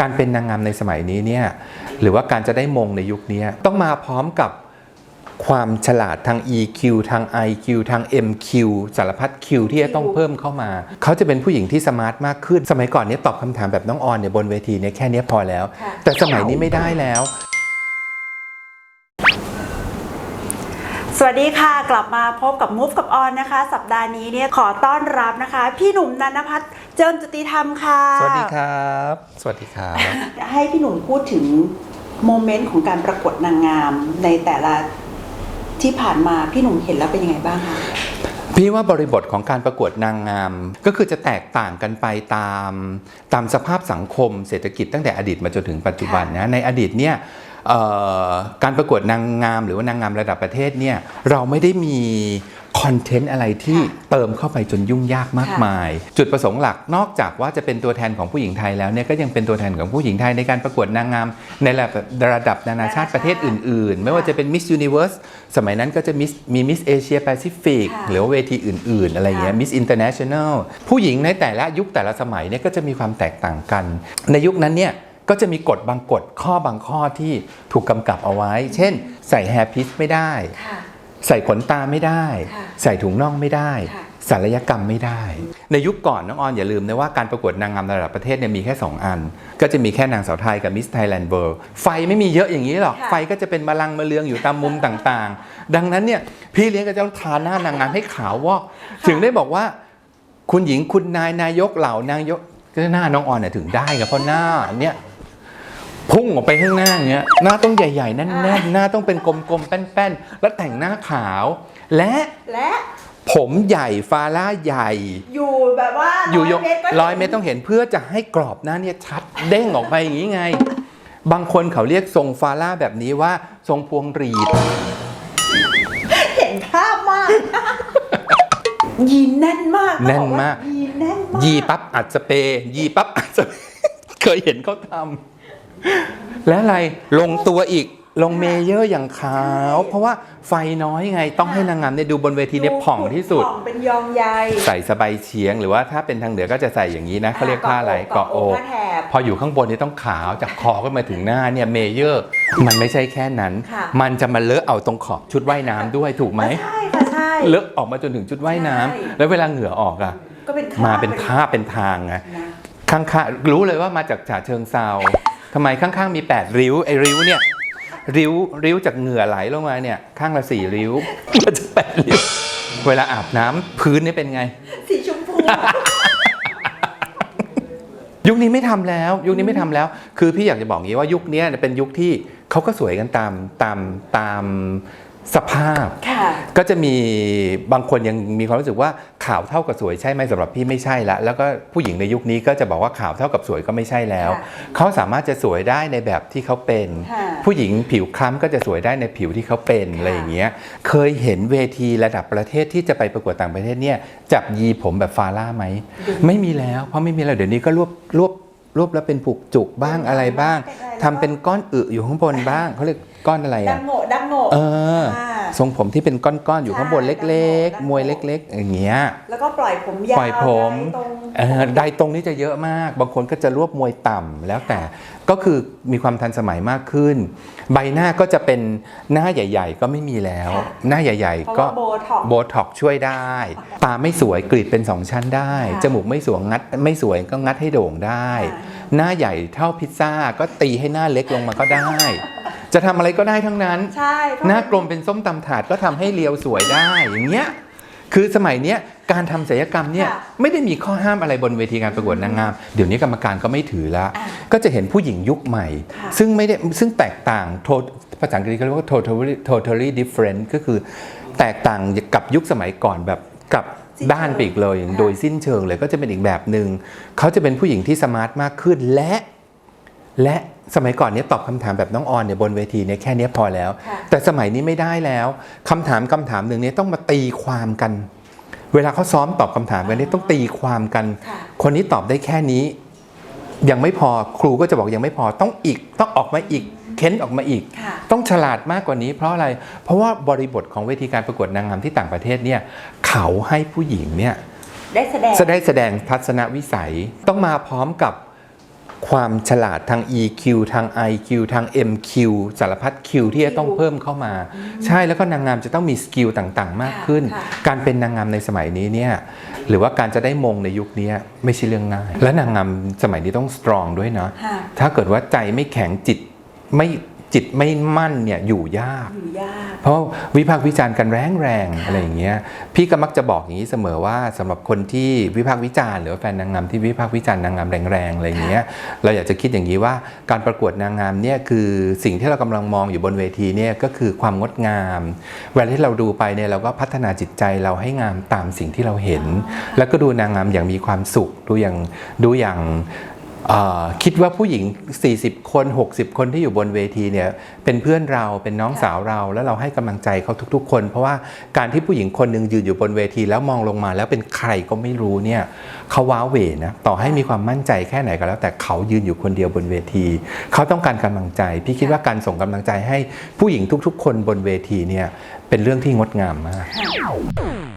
การเป็นนางงามในสมัยนี้เนี่ยหรือว่าการจะได้มงในยุคนี้ต้องมาพร้อมกับความฉลาดทาง EQ ทาง IQ ทาง MQ สารพัด Q ที่จะต้องเพิ่มเข้ามา เขาจะเป็นผู้หญิงที่สมาร์ทมากขึ้น สมัยก่อนเนี้ตอบคำถามแบบน้องออนเนี่ยบนเวทีเนี่ยแค่เนี้ยพอแล้วค่ะแต่สมัยนี้ไม่ได้แล้ว สวัสดีค่ะกลับมาพบกับมูฟกับออนนะคะ สัปดาห์นี้เนี่ยขอต้อนรับนะคะ พี่หนุ่มนันพัฒน์เจิมจุติธรรมค่ะ สวัสดีครับ สวัสดีครับ ให้พี่หนุ่มพูดถึงโมเมนต์ของการประกวดนางงามในแต่ละที่ผ่านมาพี่หนุ่มเห็นแล้วเป็นยังไงบ้างคะพี่ว่าบริบทของการประกวดนางงาม ก็คือจะแตกต่างกันไปตามตามสภาพสังคมเศรษฐกิจตั้งแต่อดีตมาจนถึงปัจจุบันนะในอดีตเนี่ยเอ่อ การประกวดนางงามหรือว่านางงามระดับประเทศเนี่ยเราไม่ได้มีคอนเทนต์อะไรที่ค่ะเติมเข้าไปจนยุ่งยากมากค่ะมาย จุดประสงค์หลักนอกจากว่าจะเป็นตัวแทนของผู้หญิงไทยแล้วเนี่ยก็ยังเป็นตัวแทนของผู้หญิงไทยในการประกวดนางงาม ในระดับระดับนานาชาติประเทศอื่น ๆ ไม่ว่าจะเป็น Miss Universe สมัยนั้นก็จะ Miss มี Miss Asia Pacific ค่ะหรือว่าเวทีอื่น ๆ อะไรอย่างเงี้ยค่ะ Miss International ผู้หญิงในแต่ละยุคแต่ละสมัยเนี่ยก็จะมีความแตกต่างกัน ในยุคนั้นเนี่ย ก็จะมีกฎบางกฎข้อบางข้อที่ถูกกำกับเอาไว้ เช่น ใส่แฮร์พิสไม่ได้ค่ะใส่ขนตาไม่ได้ค่ะใส่ถุงน่องไม่ได้ค่ะศัลยกรรมไม่ได้ ในยุคก่อนน้องออนอย่าลืมนะว่าการประกวดนางงามระดับประเทศเนี่ยมีแค่ 2 อัน ก็จะมีแค่นางสาวไทยกับมิสไทยแลนด์เวิร์ไฟไม่มีเยอะอย่างนี้หรอกค่ะไฟก็จะเป็นมะลังมะเลืองอยู่ตามมุมต่างๆ ดังนั้นเนี่ยพี่เลี้ยงก็จะต้องทาหน้านางงามให้ขาววอกถึงได้บอกว่า คุณหญิงคุณนายนายกเหล่านายกก็หน้าน้องออนเนี่ยถึงได้ครับเพราะหน้าเนี่ย พุ่งออกไปข้างหน้าอย่างเงี้ยหน้าต้องใหญ่ๆแน่นๆหน้าต้องเป็นกลมๆแป้นๆแล้วแต่งหน้าขาว และและผมใหญ่ฟาร่าใหญ่ อยู่แบบว่าอยู่ยกเมตรก็ร้อยเมตรต้องเห็นเพื่อจะให้กรอบหน้าเนี่ยชัดเด้งออกไปอย่างนี้ไง บางคนเขาเรียกทรงฟาร่าแบบนี้ว่าทรงพวงหรีด เห็นภาพมากยีนแน่นมากแน่นมาก ยีนแน่นมากยีปั๊บอัดสเปรย์ยีปั๊บอัดสเปรย์เคยเห็นเขาทำ และอะไรลงตัวอีกลงเมเยอร์อย่างขาว เพราะว่าไฟน้อยไงต้องให้นางงามเนี่ยดูบนเวทีเนี่ยผ่องที่สุดผ่องเป็นยองใยใส่สบายเฉียง หรือว่าถ้าเป็นทางเหนือก็จะใส่อย่างนี้นะเขาเรียกผ้าอะไรเกาะอกผ้าแถบพออยู่ข้างบนนี่ต้องขาวจากคอขึ้นมาถึงหน้าเนี่ยเมเยอร์มันไม่ใช่แค่นั้นค่ะมันจะมาเลอะเอาตรงขอบชุดว่ายน้ำด้วยถูกไหมใช่ค่ะใช่เลอะออกมาจนถึงชุดว่ายน้ำใช่แล้วเวลาเหงื่อออกอะก็เป็นมาเป็นคราบเป็นทางไงนะข้างๆรู้เลยว่ามาจากฉะเชิงเซา ทำไมข้างๆมี 8 ริ้วไอ้ริ้วเนี่ยริ้วริ้วจากเหงื่อไหลลงมาเนี่ยข้างละสี่ริ้วมันจะแปดริ้ว เวลาอาบน้ำพื้นนี่เป็นไง สีชมพู ยุคนี้ไม่ทำแล้ว ยุคนี้ไม่ทำแล้ว คือพี่อยากจะบอกงี้ว่ายุคนี้เป็นยุคที่เขาก็สวยกันตามตามตาม สภาพ ค่ะ ก็จะมีบางคนยังมีความรู้สึกว่าขาวเท่ากับสวยใช่ไหมสำหรับพี่ไม่ใช่ละแล้วก็ผู้หญิงในยุคนี้ก็จะบอกว่าขาวเท่ากับสวยก็ไม่ใช่แล้ว ค่ะเขาสามารถจะสวยได้ในแบบที่เขาเป็น ค่ะผู้หญิงผิวคล้ำก็จะสวยได้ในผิวที่เขาเป็นอะไรอย่างเงี้ยเคยเห็นเวทีระดับประเทศที่จะไปประกวดต่างประเทศเนี่ยจับยีผมแบบฟาร่าไหมไม่มีแล้วเพราะไม่มีแล้วเดี๋ยวนี้ก็รวบรวบ รวบแล้วเป็นผูกจุกบ้างอะไรบ้างเป็นอะไรทำเป็นก้อนอึอยู่ข้างบนบ้างเขาเรียกก้อนอะไรดัอะงโง่ดังโง่เออค่ะทรงผมที่เป็นก้อนๆอยู่ข้างบนใช่เล็กดังโง่ๆมวยเล็ก ๆ อย่างเงี้ยแล้วก็ปล่อยผมยาวปล่อยผม ไว้ตรงเออไดตรงนี้จะเยอะมาก บางคนก็จะรวบมวยต่ำแล้วแต่ก็คือมีความทันสมัยมากขึ้น ใบหน้าก็จะเป็นหน้าใหญ่ ๆ ก็ไม่มีแล้ว หน้าใหญ่เพราะๆก็ว่าโบท็อกซ์โบท็อกซ์ช่วยได้ ตาไม่สวยกรีดเป็นสองชั้นได้ค่ะจมูกไม่สวยงัดไม่สวยก็งัดให้โด่งได้ค่ะหน้าใหญ่เท่าพิซซ่าก็ตีให้หน้าเล็กลงมาก็ได้ จะทำอะไรก็ได้ทั้งนั้นใช่เพระหน้ากลมเป็นส้มตำถาดก็ทำให้เรียวสวยได้อย่างเงี้ยคือสมัยเนี้ย การทำศัลยกรรมเนี่ยค่ะไม่ได้มีข้อห้ามอะไรบนเวทีการประกวดนางงาม เดี๋ยวนี้กรรมการก็ไม่ถือละอ่าก็จะเห็นผู้หญิงยุคใหม่ค่ะซึ่งไม่ได้ซึ่งแตกต่าง to- ภาษาอังกฤษเขาเรียกว่า totally totally different ก็คือแตกต่างกับยุคสมัยก่อนแบบกลับด้านไปอีกเลยอย่างโดยสิ้นเชิงเลยก็จะเป็นอีกแบบหนึ่งเขาจะเป็นผู้หญิงที่สมาร์ทมากขึ้นและ และสมัยก่อนเนี้ตอบคำถามแบบน้องออนเนี่ยบนเวทีเนี่ยแค่เนี้ยพอแล้วค่ะแต่สมัยนี้ไม่ได้แล้วคำถามคำถามหนึ่งเนี่ยต้องมาตีความกัน เวลาเขาซ้อมตอบคำถามกันเนี่ยต้องตีความกันค่ะคนนี้ตอบได้แค่นี้ ยังไม่พอครูก็จะบอกยังไม่พอต้องอีกต้องออกมาอีกเค้นออกมาอีกค่ะต้องฉลาดมากกว่านี้ เพราะอะไรเพราะว่าบริบทของเวทีการประกวดนางงามที่ต่างประเทศเนี่ยเขาให้ผู้หญิงเนี่ยได้แสดงจะได้แสดงทัศนวิสัยต้องมาพร้อมกับ ความฉลาดทาง EQ ทาง IQ ทาง MQ สารพัด Q ที่จะต้องเพิ่มเข้ามา ใช่แล้วก็นางงามจะต้องมีสกิลต่างๆ มากขึ้นค่ะการเป็นนางงามในสมัยนี้เนี่ยหรือว่าการจะได้มงในยุคนี้ไม่ใช่เรื่องง่าย และนางงามสมัยนี้ต้องสตรองด้วยนะค่ะถ้าเกิดว่าใจไม่แข็งจิตไม่ จิตไม่มั่นเนี่ยอยู่ยาก อยู่ยาก เพราะวิพากษ์วิจารณ์กันแรงแรงๆอะไรอย่างเงี้ยพี่ก็มักจะบอกอย่างนี้เสมอว่าสำหรับคนที่วิพากษ์วิจารณ์หรือว่าแฟนนางงามที่วิพากษ์วิจารณ์นางงามแรงๆอะไรอย่างเงี้ยเราอยากจะคิดอย่างนี้ว่าการประกวดนางงามเนี่ยคือสิ่งที่เรากำลังมองอยู่บนเวทีเนี่ยก็คือความงดงาม เวลาที่เราดูไปเนี่ยเราก็พัฒนาจิตใจเราให้งามตามสิ่งที่เราเห็น แล้วก็ดูนางงามอย่างมีความสุขดูอย่างดูอย่างเอ่อ คิดว่าผู้หญิง 40 คน 60 คนที่อยู่บนเวทีเนี่ยเป็นเพื่อนเราเป็นน้องสาวเราแล้วเราให้กำลังใจเขาทุกๆ คน เพราะว่าการที่ผู้หญิงคนหนึ่งยืนอยู่บนเวที แล้วมองลงมาแล้วเป็นใครก็ไม่รู้เนี่ยเขาว้าเหวนะต่อให้มีความมั่นใจแค่ไหนก็แล้ว แต่เขายืนอยู่คนเดียวบนเวที เขาต้องการกำลังใจ พี่คิดว่าการส่งกำลังใจให้ผู้หญิงทุกๆ คนบนเวทีเนี่ยเป็นเรื่องที่งดงามมากค่ะ